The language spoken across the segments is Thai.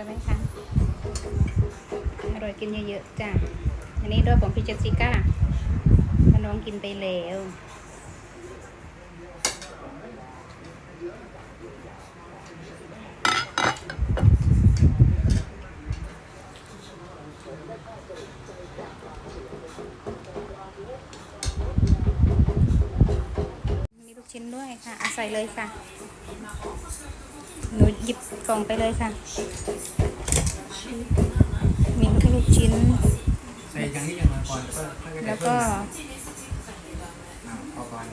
ร่อยไหมคะอร่อยกินเยอะๆจ้ะอันนี้ด้วยของพี่เจสสิก้าถ้าน้องกินไปแล้วมีลูกชิ้นด้วยค่ะ เอาใส่เลยค่ะ หนูหยิบกล่องไปเลยค่ะ มีลูกชิ้นใส่อย่างนี้อย่างมาก่อนก็ค่อยๆแล้วก็อ่าพอก่อน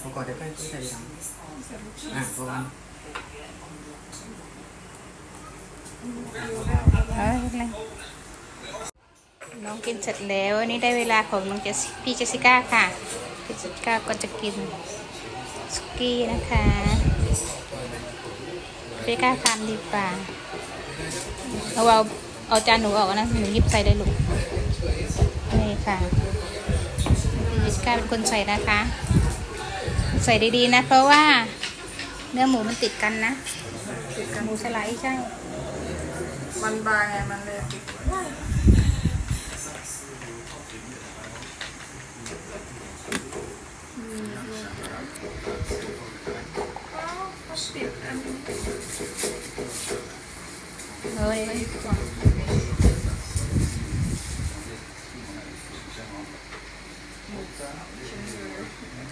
พอก่อนเดี๋ยวค่อยๆใส่ทีหลังอ่าพอก่อนเอ้ยอะไรน้องกินเสร็จแล้วอันนี้ได้เวลาของน้องเจสพี่เจสสิก้าค่ะพี่เจสสิก้าก็จะกินสุกี้นะคะ พี่ก้าทานดีกว่าเอาเอาเอาจานหนูออกนะหนูหยิบใส่ได้ลูกนี่ค่ะเจสสิก้าเป็นคนใส่นะคะ ใส่ดีๆนะ เพราะว่าเนื้อหมูมันติดกันนะติดกันหมูสไลด์ใช่ มันบางไงมันเลยติด เฮ้ย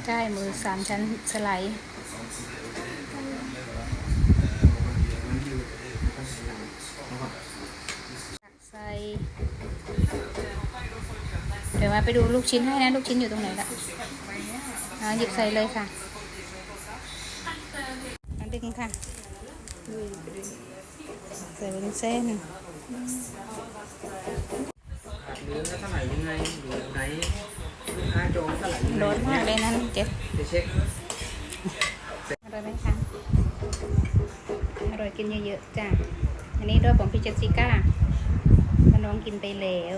ใช่มือสามชั้นสไลด์ใส่เดี๋ยวมาไปดูลูกชิ้นให้นะ ลูกชิ้นอยู่ตรงไหนละอ่าหยิบใส่เลยค่ะ ดึงค่ะใส่เป็นเส้นหรือเท่าไหร่ยังไงหรือไหนลูกค้าจองเท่าไหร่ยังไงร้อนมากเลยนะเจ็บจะเช็คอร่อยไหมคะอร่อยกินเยอะๆจ้ะอันนี้ด้วยของพี่เจสสิก้าถ้าน้องกินไปแล้ว